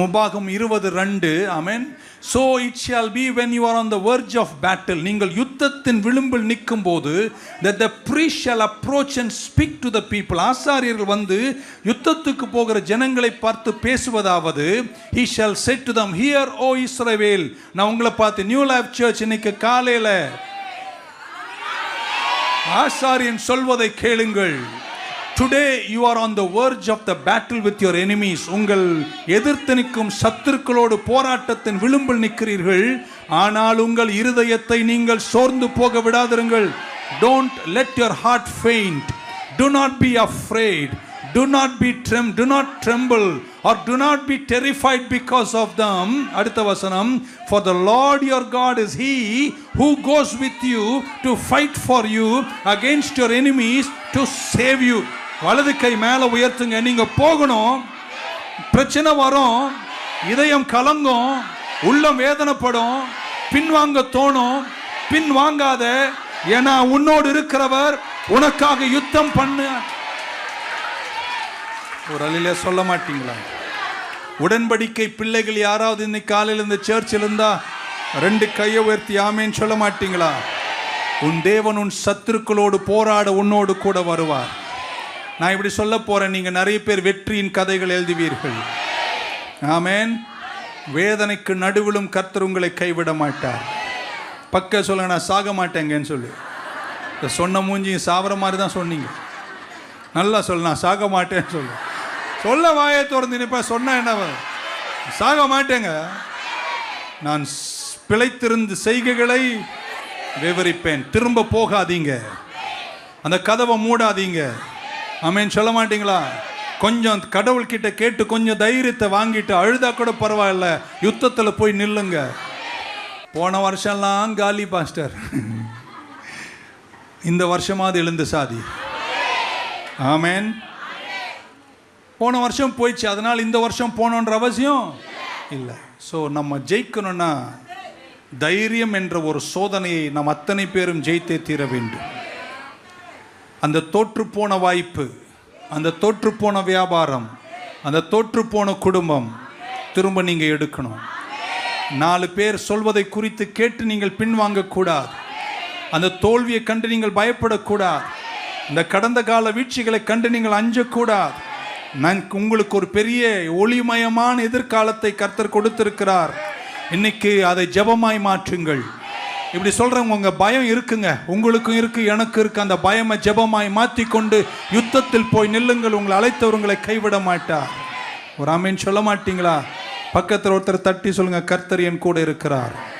முபாகம் இருபது ரெண்டு. Amen so it shall be when you are on the verge of battle நீங்கள் யுத்தத்தின் விளிம்பில் நிற்கும் போது the the priest approach and speak to the people ஆசாரியர்கள் வந்து யுத்தத்துக்கு போகிற ஜனங்களை பார்த்து பேசுவதாவது he shall said to them hear O Israel நான் உங்களை பார்த்து நியூ லைஃப் சர்ச் இன்னைக்கு காலையில் ஆசாரியன் சொல்வதை கேளுங்கள். Today you are on the verge of the battle with your enemies உங்கள் எதிர்த்து நிற்கும் சத்துருக்களோடு போராட்டத்தின் விளிம்பில் நிற்கிறீர்கள் ஆனால் உங்கள் இருதயத்தை நீங்கள் சோர்ந்து போக விடாதிருங்கள் don't let your heart faint do not be afraid do not be tremble do not tremble or do not be terrified because of them அடுத்த வசனம் for the Lord your God is he who goes with you to fight for you against your enemies to save you வலது கை மேலே உயர்த்துங்க. நீங்க போகணும். பிரச்சனை வரும். இதயம் கலங்கும். உள்ளம் வேதனைப்படும். பின்வாங்க தோணும். பின் வாங்காத. ஏன்னா உன்னோடு இருக்கிறவர் உனக்காக யுத்தம் பண்ண. ஒரு அழில சொல்ல மாட்டீங்களா? உடன்படிக்கை பிள்ளைகள் யாராவது இன்னைக்கு காலையில் இந்த சர்ச்சில் இருந்தா ரெண்டு கையை உயர்த்தி ஆமேன்னு சொல்ல மாட்டீங்களா? உன் தேவன் உன் சத்துருக்களோடு போராட உன்னோடு கூட வருவார். நான் இப்படி சொல்ல போறேன். நீங்க நிறைய பேர் வெற்றியின் கதைகள் எழுதுவீர்கள். ஆமேன். வேதனைக்கு நடுவிலும் கர்த்தர் உங்களை கைவிட மாட்டார். பக்க சொல்லுங்க நான் சாக மாட்டேங்கன்னு சொல்லு. இந்த சொன்ன மூஞ்சியும் சாவர மாதிரி தான் சொன்னீங்க. நல்லா சொல்லு நான் சாக மாட்டேன்னு சொல்லு. சொல்ல வாயை திறந்து நிப்ப சொன்ன என்ன சாக மாட்டேங்க. நான் பிழைத்திருந்து செய்கைகளை விவரிப்பேன். திரும்ப போகாதீங்க. அந்த கதவை மூடாதீங்க. ஆமென். சொல்ல மாட்டீங்களா? கொஞ்சம் கடவுள்கிட்ட கேட்டு கொஞ்சம் தைரியத்தை வாங்கிட்டு அழுதா கூட பரவாயில்ல. யுத்தத்தில் போய் நில்லுங்க. போன வருஷம்லாம் காலி பாஸ்டர். இந்த வருஷமாவது எழுந்து சாதி. ஆமேன். போன வருஷம் போயிடுச்சு. அதனால் இந்த வருஷம் போகணுன்ற அவசியம் இல்லை. ஸோ நம்ம ஜெயிக்கணும்னா தைரியம் என்ற ஒரு சோதனையை நாம் அத்தனை பேரும் ஜெயித்தே தீர வேண்டும். அந்த தோற்றுப்போன வாய்ப்பு அந்த தோற்றுப்போன வியாபாரம் அந்த தோற்றுப்போன குடும்பம் திரும்ப நீங்கள் எடுக்கணும். நாலு பேர் சொல்வதை குறித்து கேட்டு நீங்கள் பின்வாங்கக்கூடாது அந்த தோல்வியை கண்டு நீங்கள் பயப்படக்கூடாது. இந்த கடந்த கால வீழ்ச்சிகளை கண்டு நீங்கள் அஞ்சக்கூடாது. நான் உங்களுக்கு ஒரு பெரிய ஒளிமயமான எதிர்காலத்தை கர்த்தர் கொடுத்திருக்கிறார். இன்னைக்கு அதை ஜெபமாய் மாற்றுங்கள். இப்படி சொல்றவங்க உங்க பயம் இருக்குங்க. உங்களுக்கும் இருக்கு எனக்கு இருக்கு. அந்த பயமை ஜெபமாய் மாற்றிக்கொண்டு யுத்தத்தில் போய் நில்லுங்கள். உங்களை அழைத்தவர்களை கைவிட மாட்டார். ஒரு அமீன் சொல்ல மாட்டீங்களா? பக்கத்தில் ஒருத்தர் தட்டி சொல்லுங்க கர்த்தர் என் கூட இருக்கிறார்.